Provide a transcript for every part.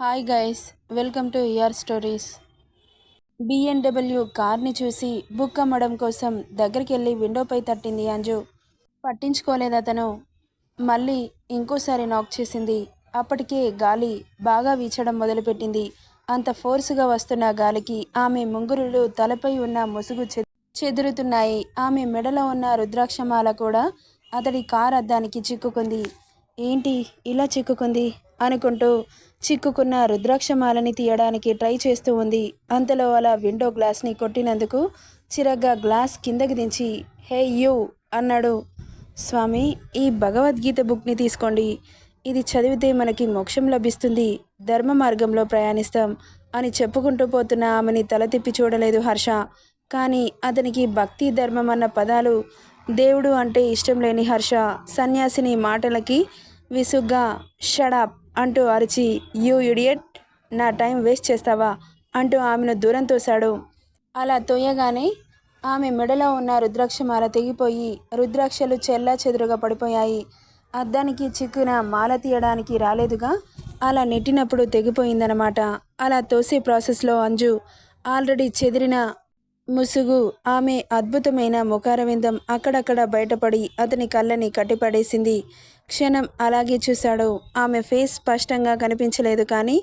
Hi guys welcome to year stories BMW కార్ని చూసి book అమ్మడం కోసం దగ్గరికి వెళ్ళి విండోపై తట్టింది అంజు. పట్టించుకోలేదు అతను. మళ్ళీ ఇంకోసారి నాక్ చేసింది. అప్పటికే గాలి బాగా వీచడం మొదలుపెట్టింది. అంత ఫోర్సుగా వస్తున్న గాలికి ఆమె ముంగురులు తలపై ఉన్న ముసుగు చె చెదురుతున్నాయి. ఆమె మెడలో ఉన్న రుద్రాక్షమాల కూడా అతడి కార్ అద్దానికి చిక్కుకుంది. ఏంటి? ఇలా చిక్కుకుంది? అనుకుంటూ చిక్కుకున్న రుద్రాక్షమాలని తీయడానికి ట్రై చేస్తూ ఉంది. అంతలో అలా విండో గ్లాస్ని కొట్టినందుకు చిరగ్గా గ్లాస్ కిందకి దించి హే యూ అన్నాడు. స్వామి ఈ భగవద్గీత బుక్ని తీసుకోండి. ఇది చదివితే మనకి మోక్షం లభిస్తుంది. ధర్మ మార్గంలో ప్రయాణిస్తాం అని చెప్పుకుంటూ పోతున్న ఆమెని తల తిప్పి చూడలేదు హర్ష. కానీ అతనికి భక్తి ధర్మం అన్న పదాలు దేవుడు అంటే ఇష్టం లేని హర్ష. సన్యాసిని మాటలకి విసుగ్గా షడాప్ అంటూ అరిచి యూ ఇడియట్ నా టైం వేస్ట్ చేస్తావా? అంటూ ఆమెను దూరం తోశాడు. అలా తోయగానే ఆమె మెడలో ఉన్న రుద్రాక్షమాల తెగిపోయి రుద్రాక్షలు చెల్లా చెదురుగా పడిపోయాయి. అద్దానికి చిక్కున మాల తీయడానికి రాలేదుగా అలా నెట్టినప్పుడు తెగిపోయిందనమాట అలా తోసే ప్రాసెస్లో అంజు ఆల్రెడీ చెదిరిన ముసుగు ఆమె అద్భుతమైన ముఖారవిందం అక్కడక్కడ బయటపడి అతని కళ్ళని కట్టిపడేసింది. క్షణం అలాగే చూశాడు. ఆమె ఫేస్ స్పష్టంగా కనిపించలేదు కానీ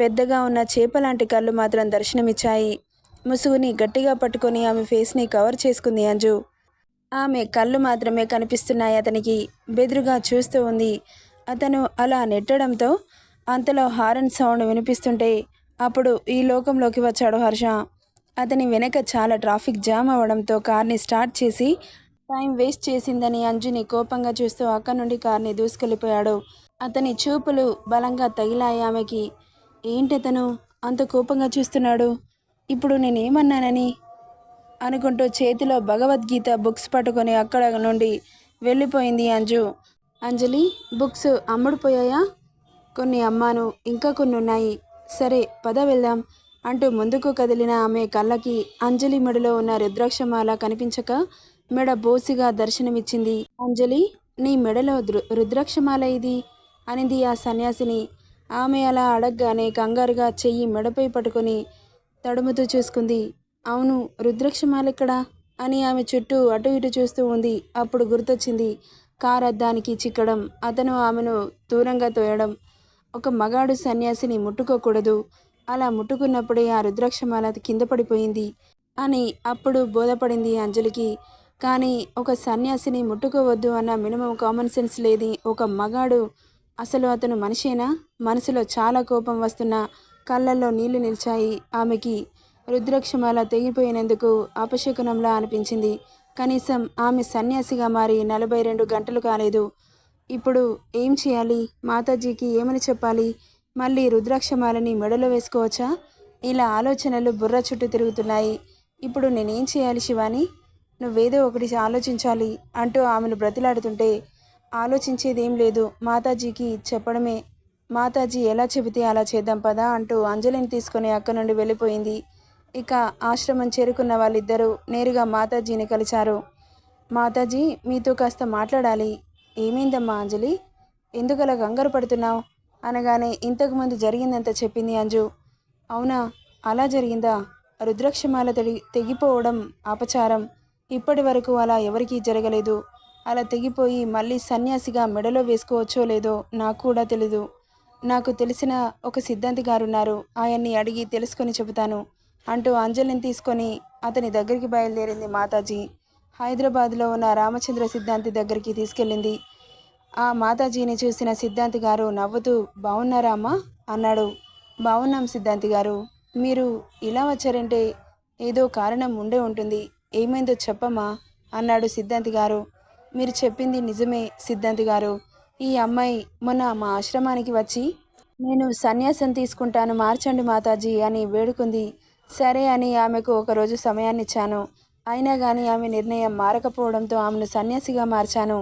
పెద్దగా ఉన్న చేపలాంటి కళ్ళు మాత్రం దర్శనమిచ్చాయి. ముసుగుని గట్టిగా పట్టుకొని ఆమె ఫేస్ని కవర్ చేసుకుంది అంజు. ఆమె కళ్ళు మాత్రమే కనిపిస్తున్నాయి అతనికి. బెదురుగా చూస్తూ ఉంది. అతను అలా నెట్టడంతో అంతలో హారన్ సౌండ్ వినిపిస్తుంటే అప్పుడు ఈ లోకంలోకి వచ్చాడు హర్ష. అతని వెనక చాలా ట్రాఫిక్ జామ్ అవ్వడంతో కార్ని స్టార్ట్ చేసి టైం వేస్ట్ చేసిందని అంజుని కోపంగా చూస్తూ అక్కడి నుండి కార్ని దూసుకెళ్ళిపోయాడు. అతని చూపులు బలంగా తగిలాయి ఆమెకి. ఏంటతను అంత కోపంగా చూస్తున్నాడు. ఇప్పుడు నేనేమన్నానని? అనుకుంటూ చేతిలో భగవద్గీత బుక్స్ పట్టుకొని అక్కడ నుండి వెళ్ళిపోయింది అంజు. అంజలి బుక్స్ అమ్ముడుపోయాయా? కొన్ని అమ్మాను. ఇంకా కొన్ని ఉన్నాయి సరే పద వెళ్దాం. అంటూ ముందుకు కదిలిన ఆమె కళ్ళకి అంజలి మెడలో ఉన్న రుద్రాక్షమాల కనిపించక మెడ బోసిగా దర్శనమిచ్చింది. అంజలి నీ మెడలో దృ- రుద్రాక్షమాల ఇది అనింది ఆ సన్యాసిని. ఆమె అలా అడగగానే కంగారుగా చెయ్యి మెడపై పట్టుకొని తడుముతూ చూసుకుంది. అవును రుద్రాక్షమాలెక్కడా? అని ఆమె చుట్టూ అటు ఇటు చూస్తూ ఉంది. అప్పుడు గుర్తొచ్చింది కార్ అద్దానికి చిక్కడం అతను ఆమెను దూరంగా తోయడం. ఒక మగాడు సన్యాసిని ముట్టుకోకూడదు. అలా ముట్టుకున్నప్పుడే ఆ రుద్రాక్షమాల కింద పడిపోయింది అని అప్పుడు బోధపడింది అంజలికి. కానీ ఒక సన్యాసిని ముట్టుకోవద్దు అన్న మినిమం కామన్ సెన్స్ లేది ఒక మగాడు అసలు అతను మనిషేనా? మనసులో చాలా కోపం వస్తున్న కళ్ళల్లో నీళ్ళు నిలిచాయి. ఆమెకి రుద్రాక్షమాల తెగిపోయినందుకు అపశకునంలా అనిపించింది. కనీసం ఆమె సన్యాసిగా మారి నలభై రెండు గంటలు కాలేదు. ఇప్పుడు ఏం చేయాలి? మాతాజీకి ఏమని చెప్పాలి? మళ్ళీ రుద్రాక్షమాలని మెడలో వేసుకోవచ్చా? ఇలా ఆలోచనలు బుర్ర చుట్టూ తిరుగుతున్నాయి. ఇప్పుడు నేనేం చేయాలి శివాని? నువ్వేదో ఒకటి ఆలోచించాలి అంటూ ఆమెను బ్రతిలాడుతుంటే ఆలోచించేదేం లేదు. మాతాజీకి చెప్పడమే. మాతాజీ ఎలా చెబితే అలా చేద్దాం పదా అంటూ అంజలిని తీసుకొని అక్కడి నుండి వెళ్ళిపోయింది. ఇక ఆశ్రమం చేరుకున్న వాళ్ళిద్దరూ నేరుగా మాతాజీని కలిశారు. మాతాజీ మీతో కాస్త మాట్లాడాలి. ఏమైందమ్మా అంజలి? ఎందుకలా కంగారు పడుతున్నావు? అనగానే ఇంతకుముందు జరిగిందంత చెప్పింది అంజు. అవునా? అలా జరిగిందా? రుద్రాక్షమాల తెగి తెగిపోవడం అపచారం. ఇప్పటి వరకు అలా ఎవరికీ జరగలేదు. అలా తెగిపోయి మళ్ళీ సన్యాసిగా మెడలో వేసుకోవచ్చో లేదో నాకు కూడా తెలీదు. నాకు తెలిసిన ఒక సిద్ధాంతి గారున్నారు. ఆయన్ని అడిగి తెలుసుకొని చెబుతాను అంటూ అంజలిని తీసుకొని అతని దగ్గరికి బయలుదేరింది మాతాజీ. హైదరాబాద్లో ఉన్న రామచంద్ర సిద్ధాంతి దగ్గరికి తీసుకెళ్ళింది. ఆ మాతాజీని చూసిన సిద్ధాంతి గారు నవ్వుతూ బాగున్నారామా అన్నాడు. బాగున్నాం సిద్ధాంతి గారు. మీరు ఇలా వచ్చారంటే ఏదో కారణం ఉండే ఉంటుంది. ఏమైందో చెప్పమ్మా అన్నాడు సిద్ధాంతి గారు. మీరు చెప్పింది నిజమే సిద్ధాంతి గారు. ఈ అమ్మాయి మొన్న మా ఆశ్రమానికి వచ్చి నేను సన్యాసం తీసుకుంటాను మార్చండి మాతాజీ అని వేడుకుంది. సరే అని ఆమెకు ఒకరోజు సమయాన్ని ఇచ్చాను అయినా కానీ ఆమె నిర్ణయం మారకపోవడంతో ఆమెను సన్యాసిగా మార్చాను.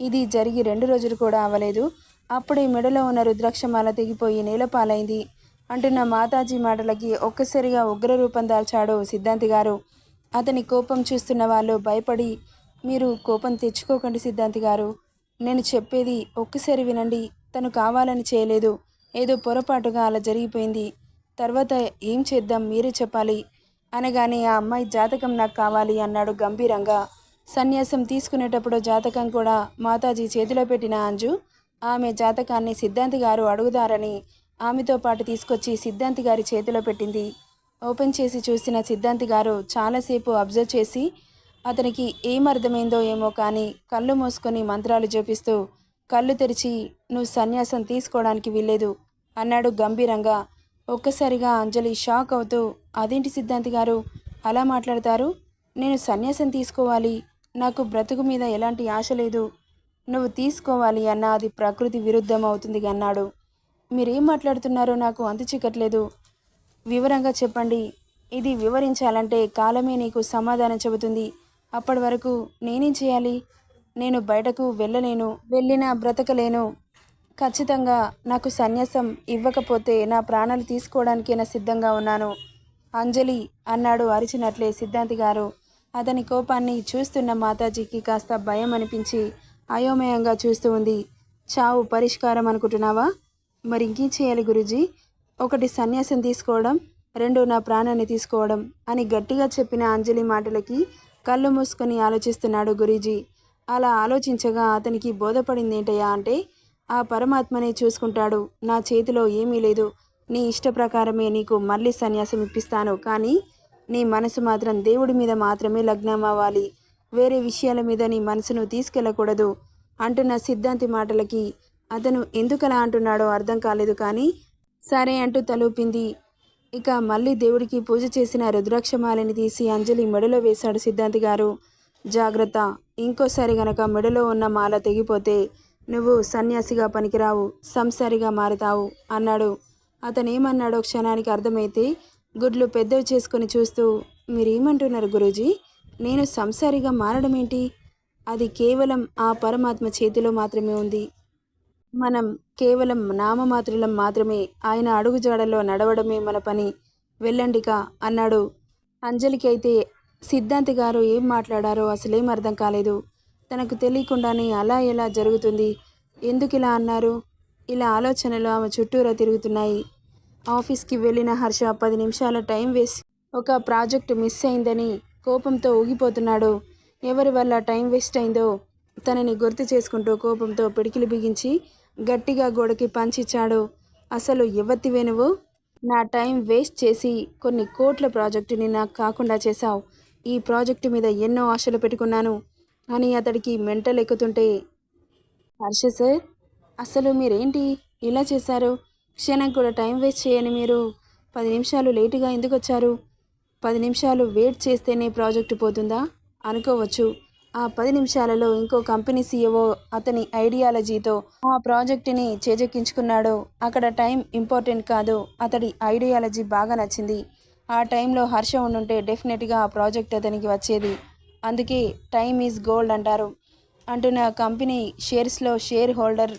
ఇది జరిగి రెండు రోజులు కూడా అవ్వలేదు. అప్పుడే మెడలో ఉన్న రుద్రాక్షమాల తెగిపోయి నేలపాలైంది అంటున్న మాతాజీ మాటలకి ఒక్కసారిగా ఉగ్రరూపం దాల్చాడు సిద్ధాంతి గారు. అతని కోపం చూస్తున్న వాళ్ళు భయపడి మీరు కోపం తెచ్చుకోకండి సిద్ధాంతి గారు. నేను చెప్పేది ఒక్కసారి వినండి తను కావాలని చేయలేదు. ఏదో పొరపాటుగా అలా జరిగిపోయింది. తర్వాత ఏం చేద్దాం మీరే చెప్పాలి. అనగానే ఆ అమ్మాయి జాతకం నాకు కావాలి అన్నాడు గంభీరంగా. సన్యాసం తీసుకునేటప్పుడు జాతకం కూడా మాతాజీ చేతిలో పెట్టిన అంజు ఆమె జాతకాన్ని సిద్ధాంతి గారు అడుగుదారని ఆమెతో పాటు తీసుకొచ్చి సిద్ధాంతి గారి చేతిలో పెట్టింది. ఓపెన్ చేసి చూసిన సిద్ధాంతి గారు చాలాసేపు అబ్జర్వ్ చేసి అతనికి ఏం అర్థమైందో ఏమో కానీ కళ్ళు మూసుకొని మంత్రాలు జపిస్తూ కళ్ళు తెరిచి నువ్వు సన్యాసం తీసుకోవడానికి వీల్లేదు అన్నాడు గంభీరంగా. ఒక్కసారిగా అంజలి షాక్ అవుతూ అదేంటి సిద్ధాంతి గారు? అలా మాట్లాడతారు? నేను సన్యాసం తీసుకోవాలి. నాకు బ్రతుకు మీద ఎలాంటి ఆశ లేదు. నువ్వు తీసుకోవాలి అన్న అది ప్రకృతి విరుద్ధం అవుతుంది అన్నాడు. మీరేం మాట్లాడుతున్నారో నాకు అంతు చిక్కట్లేదు వివరంగా చెప్పండి. ఇది వివరించాలంటే కాలమే నీకు సమాధానం చెబుతుంది. అప్పటి వరకు నేనేం చేయాలి? నేను బయటకు వెళ్ళలేను వెళ్ళినా బ్రతకలేను. ఖచ్చితంగా నాకు సన్యాసం ఇవ్వకపోతే నా ప్రాణాలు తీసుకోవడానికైనా సిద్ధంగా ఉన్నాను. అంజలి అన్నాడు అరిచినట్లే సిద్ధాంతి గారు. అతని కోపాన్ని చూస్తున్న మాతాజీకి కాస్త భయం అనిపించి అయోమయంగా చూస్తూ ఉంది. చావు పరిష్కారం అనుకుంటున్నావా? మరి ఇంకేం చేయాలి గురుజీ? ఒకటి సన్యాసం తీసుకోవడం రెండు నా ప్రాణాన్ని తీసుకోవడం అని గట్టిగా చెప్పిన అంజలి మాటలకి కళ్ళు మూసుకొని ఆలోచిస్తున్నాడు గురూజీ. అలా ఆలోచించగా అతనికి బోధపడింది ఏంటయ్యా అంటే ఆ పరమాత్మనే చూసుకుంటాడు. నా చేతిలో ఏమీ లేదు. నీ ఇష్ట ప్రకారమే నీకు మళ్ళీ సన్యాసం ఇప్పిస్తాను. కానీ నీ మనసు మాత్రం దేవుడి మీద మాత్రమే లగ్నం అవ్వాలి వేరే విషయాల మీద నీ మనసును తీసుకెళ్ళకూడదు. అంటున్న సిద్ధాంతి మాటలకి అతను ఎందుకలా అంటున్నాడో అర్థం కాలేదు కానీ సరే అంటూ తలూపింది. ఇక మళ్ళీ దేవుడికి పూజ చేసిన రుద్రాక్షమాలని తీసి అంజలి మెడలో వేశాడు సిద్ధాంతి గారు. జాగ్రత్త ఇంకోసారి గనక మెడలో ఉన్న మాల తెగిపోతే నువ్వు సన్యాసిగా పనికిరావు సంసారిగా మారుతావు అన్నాడు. అతనేమన్నాడో క్షణానికి అర్థమైతే గుడ్లు పెద్దవి చేసుకొని చూస్తూ మీరేమంటున్నారు గురూజీ? నేను సంసారిగా మారడం ఏంటి అది కేవలం ఆ పరమాత్మ చేతిలో మాత్రమే ఉంది. మనం కేవలం నామమాత్రులం మాత్రమే ఆయన అడుగుజాడలో నడవడమే మన పని. వెళ్ళండిక అన్నాడు. అంజలికి అయితే సిద్ధాంతి గారు ఏం మాట్లాడారో అసలేం అర్థం కాలేదు. తనకు తెలియకుండానే అలా ఎలా జరుగుతుంది? ఎందుకు ఇలా అన్నారు? ఇలా ఆలోచనలు ఆమె చుట్టూరా తిరుగుతున్నాయి. ఆఫీస్కి వెళ్ళిన హర్ష పది నిమిషాల టైం వేస్ట్ ఒక ప్రాజెక్టు మిస్ అయిందని కోపంతో ఊగిపోతున్నాడు. ఎవరి వల్ల టైం వేస్ట్ అయిందో తనని గుర్తు చేసుకుంటూ కోపంతో పిడికిలి బిగించి గట్టిగా గోడకి పంచిచ్చాడు. అసలు ఎవత్తివే నువ్వు? నా టైం వేస్ట్ చేసి కొన్ని కోట్ల ప్రాజెక్టుని నాకు కాకుండా చేశావు. ఈ ప్రాజెక్టు మీద ఎన్నో ఆశలు పెట్టుకున్నాను. అని అతడికి మెంటలు ఎక్కుతుంటే హర్ష సార్ అసలు మీరేంటి ఇలా చేశారు? క్షణం కూడా టైం వేస్ట్ చేయని మీరు. పది నిమిషాలు లేటుగా ఎందుకు వచ్చారు? పది నిమిషాలు వెయిట్ చేస్తేనే ప్రాజెక్టు పోతుందా? అనుకోవచ్చు. ఆ పది నిమిషాలలో ఇంకో కంపెనీ సీఈఓ అతని ఐడియాలజీతో ఆ ప్రాజెక్టుని చేజెక్కించుకున్నాడు. అక్కడ టైం ఇంపార్టెంట్ కాదు అతడి ఐడియాలజీ బాగా నచ్చింది. ఆ టైంలో హర్ష ఉండుంటే డెఫినెట్గా ఆ ప్రాజెక్ట్ అతనికి వచ్చేది. అందుకే టైం ఈజ్ గోల్డ్ అంటారు. అంటున్న కంపెనీ షేర్స్లో షేర్ హోల్డర్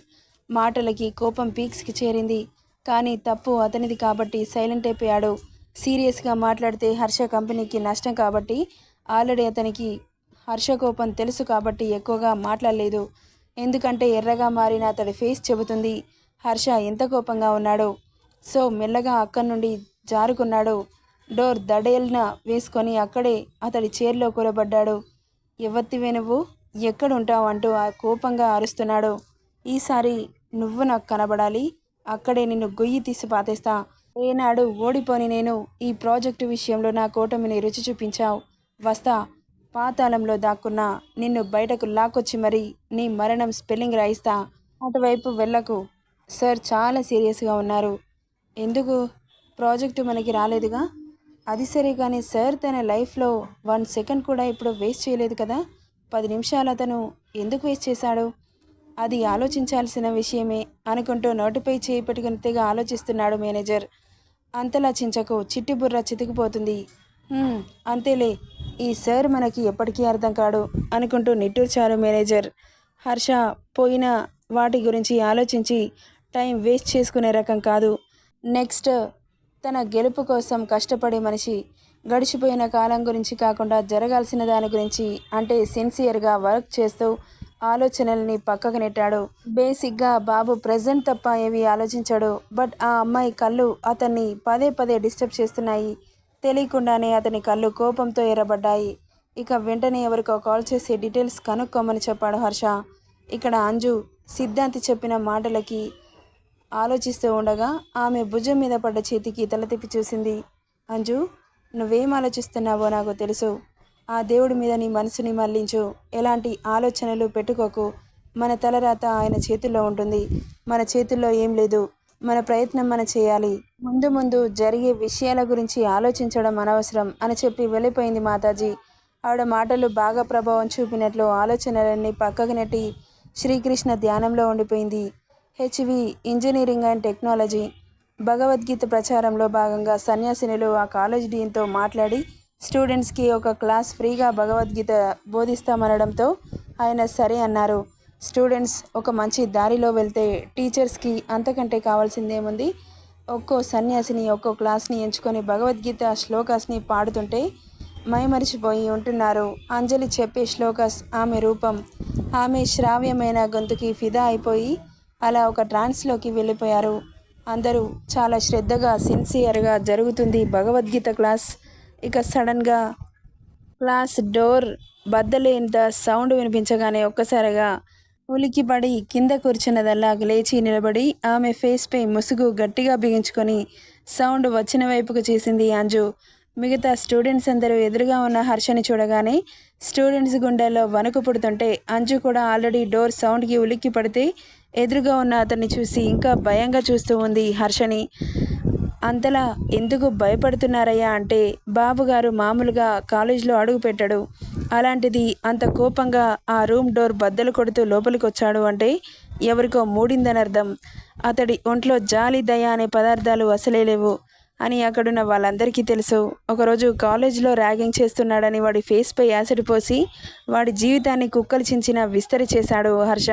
మాటలకి కోపం పీక్స్కి చేరింది. కానీ తప్పు అతనిది కాబట్టి సైలెంట్ అయిపోయాడు. సీరియస్గా మాట్లాడితే హర్ష కంపెనీకి నష్టం కాబట్టి ఆల్రెడీ అతనికి హర్ష కోపం తెలుసు కాబట్టి ఎక్కువగా మాట్లాడలేదు. ఎందుకంటే ఎర్రగా మారిన అతడి ఫేస్ చెబుతుంది హర్ష ఎంత కోపంగా ఉన్నాడో. సో మెల్లగా అక్కడి నుండి జారుకున్నాడు. డోర్ దడేల్న వేసుకొని అక్కడే అతడి చైర్లో కూరబడ్డాడు ఎవత్తివే నువ్వు? ఎక్కడుంటావు అంటూ ఆ కోపంగా అరుస్తున్నాడు. ఈసారి నువ్వు నాకు కనబడాలి అక్కడే నిన్ను గొయ్యి తీసి పాతేస్తా. ఏనాడు ఓడిపోని నేను ఈ ప్రాజెక్టు విషయంలో నా కూటమిని రుచి చూపించావు. వస్తా. పాతాళంలో దాక్కున్నా నిన్ను బయటకు లాక్కొచ్చి మరీ నీ మరణం స్పెల్లింగ్ రాయిస్తా. అటువైపు వెళ్ళకు. సార్ చాలా సీరియస్గా ఉన్నారు. ఎందుకు? ప్రాజెక్టు మనకి రాలేదుగా? అది సరే కానీ సార్ తన లైఫ్లో వన్ సెకండ్ కూడా ఇప్పుడు వేస్ట్ చేయలేదు కదా? పది నిమిషాలు అతను ఎందుకు వేస్ట్ చేశాడు? అది ఆలోచించాల్సిన విషయమే అనుకుంటూ నోటిపై చేయి పెట్టుకుని తెగ ఆలోచిస్తున్నాడు మేనేజర్. అంతలా చించకు. చిట్టి బుర్ర చితికిపోతుంది. అంతేలే. ఈ సార్ మనకి ఎప్పటికీ అర్థం కాడు అనుకుంటూ నిట్టూర్చారు మేనేజర్. హర్ష పోయిన వాటి గురించి ఆలోచించి టైం వేస్ట్ చేసుకునే రకం కాదు. నెక్స్ట్ తన గెలుపు కోసం కష్టపడే మనిషి. గడిచిపోయిన కాలం గురించి కాకుండా జరగాల్సిన దాని గురించి అంటే సిన్సియర్గా వర్క్ చేస్తూ ఆలోచనల్ని పక్కకు నెట్టాడు. బేసిక్గా బాబు ప్రజెంట్ తప్ప ఏవి ఆలోచించాడు. బట్ ఆ అమ్మాయి కళ్ళు అతన్ని పదే పదే డిస్టర్బ్ చేస్తున్నాయి. తెలియకుండానే అతని కళ్ళు కోపంతో ఎర్రబడ్డాయి. ఇక వెంటనే ఎవరికో కాల్ చేసి డీటెయిల్స్ కనుక్కోమని చెప్పాడు హర్ష. ఇక్కడ అంజు సిద్ధాంతి చెప్పిన మాటలకి ఆలోచిస్తూ ఉండగా ఆమె భుజం మీద పడ్డ చేతికి తల తిప్పి చూసింది. అంజు నువ్వేం ఆలోచిస్తున్నావో నాకు తెలుసు. ఆ దేవుడి మీద నీ మనసుని మళ్ళించు. ఎలాంటి ఆలోచనలు పెట్టుకోకు. మన తలరాత ఆయన చేతుల్లో ఉంటుంది. మన చేతుల్లో ఏం లేదు. మన ప్రయత్నం మన చేయాలి. ముందు ముందు జరిగే విషయాల గురించి ఆలోచించడం అనవసరం అని చెప్పి వెళ్ళిపోయింది మాతాజీ. ఆవిడ మాటలు బాగా ప్రభావం చూపినట్లు ఆలోచనలన్నీ పక్కకు నెట్టి శ్రీకృష్ణ ధ్యానంలో ఉండిపోయింది. HV engineering and technology Bhagavad Gita ప్రచారంలో భాగంగా సన్యాసినులు ఆ కాలేజ్ డీన్తో మాట్లాడి స్టూడెంట్స్కి ఒక క్లాస్ ఫ్రీగా భగవద్గీత బోధిస్తామనడంతో ఆయన సరే అన్నారు. స్టూడెంట్స్ ఒక మంచి దారిలో వెళ్తే టీచర్స్కి అంతకంటే కావాల్సిందేముంది? ఒక్కో సన్యాసిని ఒక్కో క్లాస్ని ఎంచుకొని భగవద్గీత శ్లోకాస్ని పాడుతుంటే మైమరిచిపోయి ఉంటున్నారు. అంజలి చెప్పే శ్లోకాస్ ఆమె రూపం. ఆమె శ్రావ్యమైన గొంతుకి ఫిదా అయిపోయి అలా ఒక ట్రాన్స్లోకి వెళ్ళిపోయారు. అందరూ చాలా శ్రద్ధగా సిన్సియర్గా జరుగుతుంది భగవద్గీత క్లాస్. ఇక సడన్గా క్లాస్ డోర్ బద్దలేంత సౌండ్ వినిపించగానే ఒక్కసారిగా ఉలికిపడి కింద కూర్చున్నదల్లా లేచి నిలబడి ఆమె ఫేస్పై ముసుగు గట్టిగా బిగించుకొని సౌండ్ వచ్చిన వైపుకు చేసింది అంజు మిగతా స్టూడెంట్స్ అందరూ ఎదురుగా ఉన్న హర్షని చూడగానే స్టూడెంట్స్ గుండెల్లో వణుకు పుడుతుంటే అంజు కూడా ఆల్రెడీ డోర్ సౌండ్కి ఉలిక్కి పడితే ఎదురుగా ఉన్న అతన్ని చూసి ఇంకా భయంగా చూస్తూ ఉంది హర్షని. అంతలా ఎందుకు భయపడుతున్నారయ్యా అంటే బాబుగారు మామూలుగా కాలేజీలో అడుగుపెట్టాడు అలాంటిది అంత కోపంగా ఆ రూమ్ డోర్ బద్దలు కొడుతూ లోపలికి వచ్చాడు అంటే ఎవరికో మూడిందని అర్థం అతడి ఒంట్లో జాలి దయ అనే పదార్థాలు అసలే లేవు అని అక్కడున్న వాళ్ళందరికీ తెలుసు. ఒకరోజు కాలేజీలో ర్యాగింగ్ చేస్తున్నాడని వాడి ఫేస్పై యాసిడ్ పోసి వాడి జీవితాన్ని కుక్కలు చించిన విస్తరి చేశాడు హర్ష.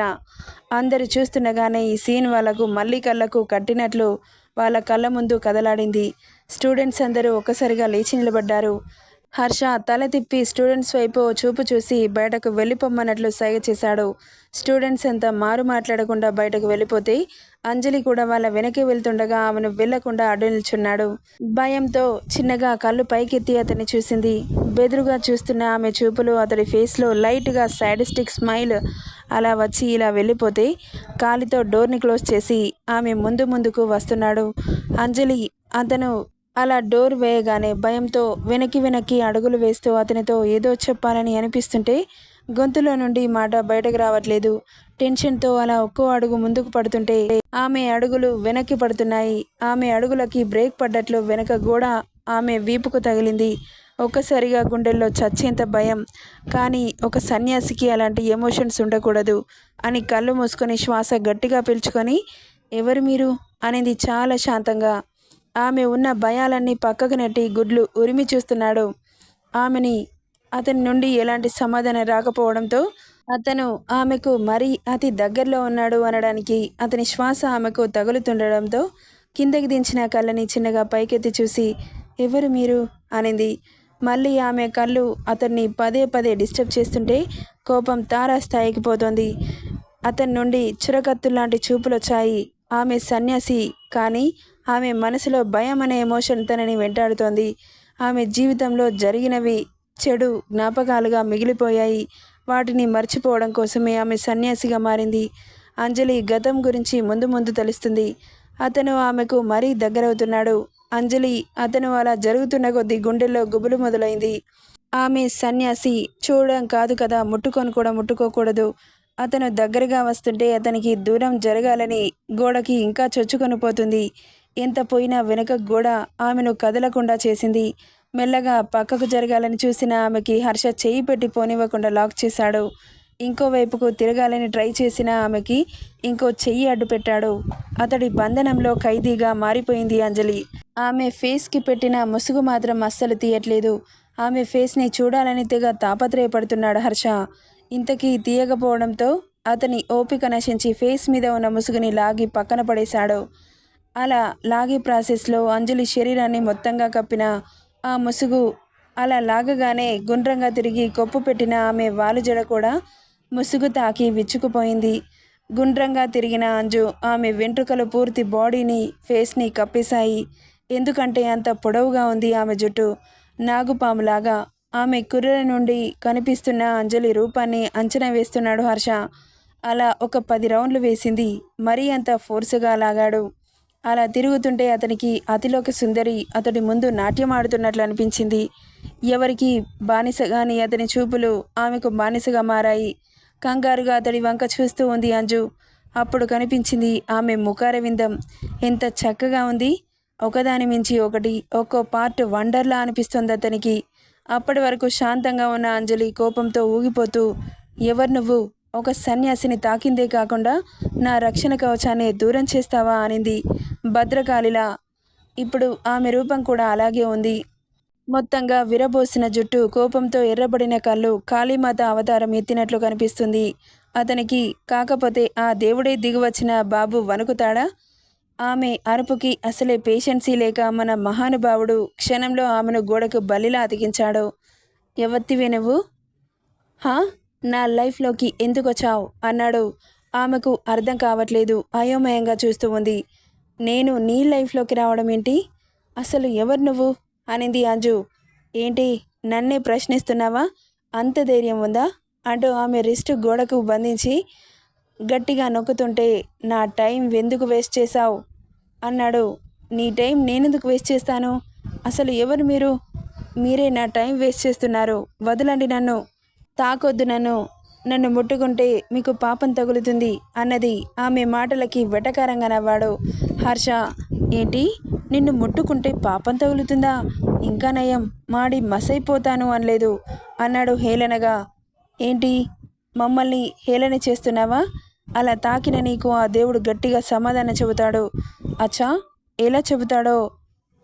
అందరు చూస్తుండగానే ఈ సీన్ వాళ్ళకు మళ్ళీ కళ్ళకు కట్టినట్లు వాళ్ళ కళ్ళ ముందు కదలాడింది. స్టూడెంట్స్ అందరూ ఒక్కసారిగా లేచి నిలబడ్డారు. హర్ష తల తిప్పి స్టూడెంట్స్ వైపు చూపు చూసి బయటకు వెళ్ళిపోమ్మన్నట్లు సైగ చేశాడు. స్టూడెంట్స్ అంతా మారు మాట్లాడకుండా బయటకు వెళ్ళిపోతే అంజలి కూడా వాళ్ళ వెనక్కి వెళ్తుండగా ఆమెను వెళ్ళకుండా అడ్డు నిల్చున్నాడు. భయంతో చిన్నగా కళ్ళు పైకెత్తి అతన్ని చూసింది. బెదురుగా చూస్తున్న ఆమె చూపులు అతడి ఫేస్లో లైట్గా సాడిస్టిక్ స్మైల్ అలా వచ్చి ఇలా వెళ్ళిపోతే కాలితో డోర్ని క్లోజ్ చేసి ఆమె ముందు ముందుకు వస్తున్నాడు. అంజలి అతను అలా డోర్ వేయగానే భయంతో వెనక్కి వెనక్కి అడుగులు వేస్తూ అతనితో ఏదో చెప్పాలని అనిపిస్తుంటే గొంతులో నుండి మాట బయటకు రావట్లేదు. టెన్షన్తో అలా ఒక్కో అడుగు ముందుకు పడుతుంటే ఆమె అడుగులు వెనక్కి పడుతున్నాయి. ఆమె అడుగులకి బ్రేక్ పడ్డట్లు వెనక గోడ ఆమె వీపుకు తగిలింది. ఒక్కసారిగా గుండెల్లో చచ్చేంత భయం కానీ ఒక సన్యాసికి అలాంటి ఎమోషన్స్ ఉండకూడదు అని కళ్ళు మూసుకొని శ్వాస గట్టిగా పీల్చుకొని ఎవరు మీరు? అనేది చాలా శాంతంగా. ఆమె ఉన్న భయాలన్నీ పక్కకు నెట్టి గుడ్లు ఉరిమి చూస్తున్నాడు. ఆమెని అతని నుండి ఎలాంటి సమాధానం రాకపోవడంతో అతను ఆమెకు మరీ అతి దగ్గరలో ఉన్నాడు అనడానికి అతని శ్వాస ఆమెకు తగులుతుండడంతో కిందకి దించిన కళ్ళని చిన్నగా పైకెత్తి చూసి ఎవరు మీరు? అనింది. మళ్ళీ ఆమె కళ్ళు అతన్ని పదే పదే డిస్టర్బ్ చేస్తుంటే కోపం తారాస్థాయికి పోతోంది. అతని నుండి చురకత్తులాంటి చూపులు వచ్చాయి. ఆమె సన్యాసి కానీ ఆమె మనసులో భయం అనే ఎమోషన్ తనని వెంటాడుతోంది. ఆమె జీవితంలో జరిగినవి చెడు జ్ఞాపకాలుగా మిగిలిపోయాయి. వాటిని మర్చిపోవడం కోసమే ఆమె సన్యాసిగా మారింది. అంజలి గతం గురించి ముందు ముందు తెలుస్తుంది. అతను ఆమెకు మరీ దగ్గరవుతున్నాడు. అంజలి అతను అలా జరుగుతున్న కొద్దీ గుండెల్లో గుబులు మొదలైంది. ఆమె సన్యాసి చూడడం కాదు కదా ముట్టుకొని కూడా ముట్టుకోకూడదు. అతను దగ్గరగా వస్తుంటే అతనికి దూరం జరగాలని గోడకి ఇంకా చొచ్చుకొని పోతుంది. ఎంత పోయినా వెనుక గోడ ఆమెను కదలకుండా చేసింది. మెల్లగా పక్కకు జరగాలని చూసిన ఆమెకి హర్ష చేయి పెట్టి పోనివ్వకుండా లాక్ చేశాడు. ఇంకోవైపుకు తిరగాలని ట్రై చేసిన ఆమెకి ఇంకో చెయ్యి అడ్డు పెట్టాడు. అతడి బంధనంలో ఖైదీగా మారిపోయింది అంజలి. ఆమె ఫేస్కి పెట్టిన ముసుగు మాత్రం అస్సలు తీయట్లేదు. ఆమె ఫేస్ని చూడాలని తెగ తాపత్రయపడుతున్నాడు హర్ష. ఇంతకీ తీయకపోవడంతో అతని ఓపిక నశించి ఫేస్ మీద ఉన్న ముసుగుని లాగి పక్కన పడేశాడు. అలా లాగే ప్రాసెస్లో అంజలి శరీరాన్ని మొత్తంగా కప్పిన ఆ ముసుగు అలా లాగగానే గుండ్రంగా తిరిగి కొప్పు పెట్టిన ఆమె వాలు జడ కూడా ముసుగు తాకి విచ్చుకుపోయింది. గుండ్రంగా తిరిగిన అంజు ఆమె వెంట్రుకలు పూర్తి బాడీని ఫేస్ని కప్పేశాయి. ఎందుకంటే అంత పొడవుగా ఉంది ఆమె జుట్టు. నాగుపాములాగా ఆమె కుర్ర నుండి కనిపిస్తున్న అంజలి రూపాన్ని అంచనా వేస్తున్నాడు హర్ష. అలా ఒక పది రౌండ్లు వేసింది. మరీ అంత ఫోర్సుగా లాగాడు. అలా తిరుగుతుంటే అతనికి అతిలోక సుందరి అతడి ముందు నాట్యం ఆడుతున్నట్లు అనిపించింది. ఎవరికి బానిసగాని అతని చూపులు ఆమెకు బానిసగా మారాయి. కంగారుగా అతడి వంక చూస్తూ ఉంది అంజు. అప్పుడు కనిపించింది ఆమె ముఖారవిందం. ఎంత చక్కగా ఉంది. ఒకదాని మించి ఒకటి ఒక్కో పార్ట్ వండర్లా అనిపిస్తుంది అతనికి. అప్పటి వరకు శాంతంగా ఉన్న అంజలి కోపంతో ఊగిపోతూ ఎవరు నువ్వు? ఒక సన్యాసిని తాకిందే కాకుండా నా రక్షణ కవచాన్ని దూరం చేస్తావా? అనింది భద్రకాళిలా. ఇప్పుడు ఆమె రూపం కూడా అలాగే ఉంది. మొత్తంగా విరబోసిన జుట్టు కోపంతో ఎర్రబడిన కళ్ళు కాళీమాత అవతారం ఎత్తినట్లు కనిపిస్తుంది. అతనికి కాకపోతే ఆ దేవుడే దిగివచ్చిన బాబు వణుకుతాడా? ఆమె అరుపుకి అసలే పేషెన్సీ లేక మన మహానుభావుడు క్షణంలో ఆమెను గోడకు బలిలా అతికించాడు. ఎవత్తివే నువ్వు హా? నా లైఫ్లోకి ఎందుకు వచ్చావు అన్నాడు. ఆమెకు అర్థం కావట్లేదు. అయోమయంగా చూస్తూ ఉంది. నేను నీ లైఫ్లోకి రావడం ఏంటి? అసలు ఎవరు నువ్వు? అనింది అంజు. ఏంటి నన్నే ప్రశ్నిస్తున్నావా? అంత ధైర్యం ఉందా? అంటూ ఆమె రిస్ట్ గోడకు బంధించి గట్టిగా నొక్కుతుంటే నా టైం ఎందుకు వేస్ట్ చేశావు? అన్నాడు. నీ టైం నేనెందుకు వేస్ట్ చేస్తాను? అసలు ఎవరు మీరు? మీరే నా టైం వేస్ట్ చేస్తున్నారు. వదలండి నన్ను. తాకొద్దు నన్ను. నన్ను ముట్టుకుంటే మీకు పాపం తగులుతుంది అన్నది ఆమె మాటలకి వెటకారంగా నవ్వాడు హర్ష. ఏంటి? నిన్ను ముట్టుకుంటే పాపం తగులుతుందా? ఇంకా నయం మాడి మసైపోతాను అనలేదు అన్నాడు హేళనగా. ఏంటి? మమ్మల్ని హేళన చేస్తున్నావా? అలా తాకిన నీకు ఆ దేవుడు గట్టిగా సమాధానం చెబుతాడు. అచ్చా ఎలా చెబుతాడో?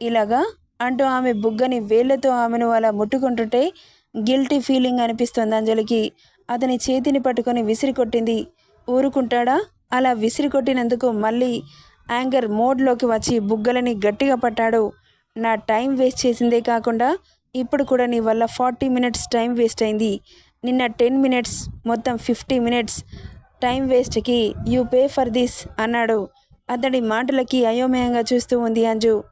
ఇలాగా? అంటూ ఆమె బుగ్గని వేళ్ళతో ఆమెను అలా ముట్టుకుంటుంటే గిల్టీ ఫీలింగ్ అనిపిస్తుంది అంజలికి. అతని చేతిని పట్టుకొని విసిరి కొట్టింది. ఊరుకుంటాడా? అలా విసిరి కొట్టినందుకు మళ్ళీ యాంగర్ మోడ్లోకి వచ్చి బుగ్గలని గట్టిగా పట్టాడు. నా టైం వేస్ట్ చేసిందే కాకుండా ఇప్పుడు కూడా నీ వల్ల ఫార్టీ మినిట్స్ టైం వేస్ట్ అయింది. నిన్న టెన్ మినిట్స్ మొత్తం ఫిఫ్టీ మినిట్స్ టైం వేస్ట్కి యూ పే ఫర్ దిస్ అన్నాడు. అతడి మాటలకి అయోమయంగా చూస్తూ ఉంది అంజు.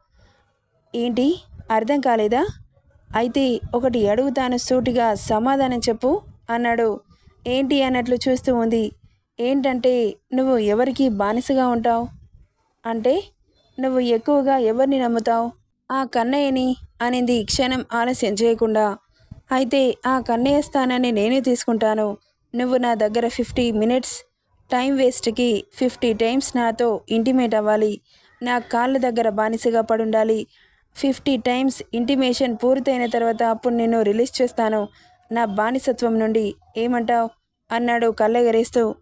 ఏంటి? అర్థం కాలేదా? అయితే ఒకటి అడుగుతాను సూటిగా సమాధానం చెప్పు అన్నాడు. ఏంటి అన్నట్లు చూస్తూ ఉంది. ఏంటంటే నువ్వు ఎవరికి బానిసగా ఉంటావు? అంటే నువ్వు ఎక్కువగా ఎవరిని నమ్ముతావు? ఆ కన్నయ్యని? అనింది క్షణం ఆలస్యం చేయకుండా. అయితే ఆ కన్నయ్య స్థానాన్ని నేనే తీసుకుంటాను. నువ్వు నా దగ్గర ఫిఫ్టీ మినిట్స్ టైం వేస్ట్కి ఫిఫ్టీ టైమ్స్ నాతో ఇంటిమేట్ అవ్వాలి. నా కాళ్ళ దగ్గర బానిసగా పడుండాలి. ఫిఫ్టీ టైమ్స్ ఇంటిమేషన్ పూర్తయిన తర్వాత అప్పుడు నిన్ను రిలీజ్ చేస్తాను. నా బానిసత్వం నుండి ఏమంటావు? అన్నాడు కళ్ళెగరేస్తూ.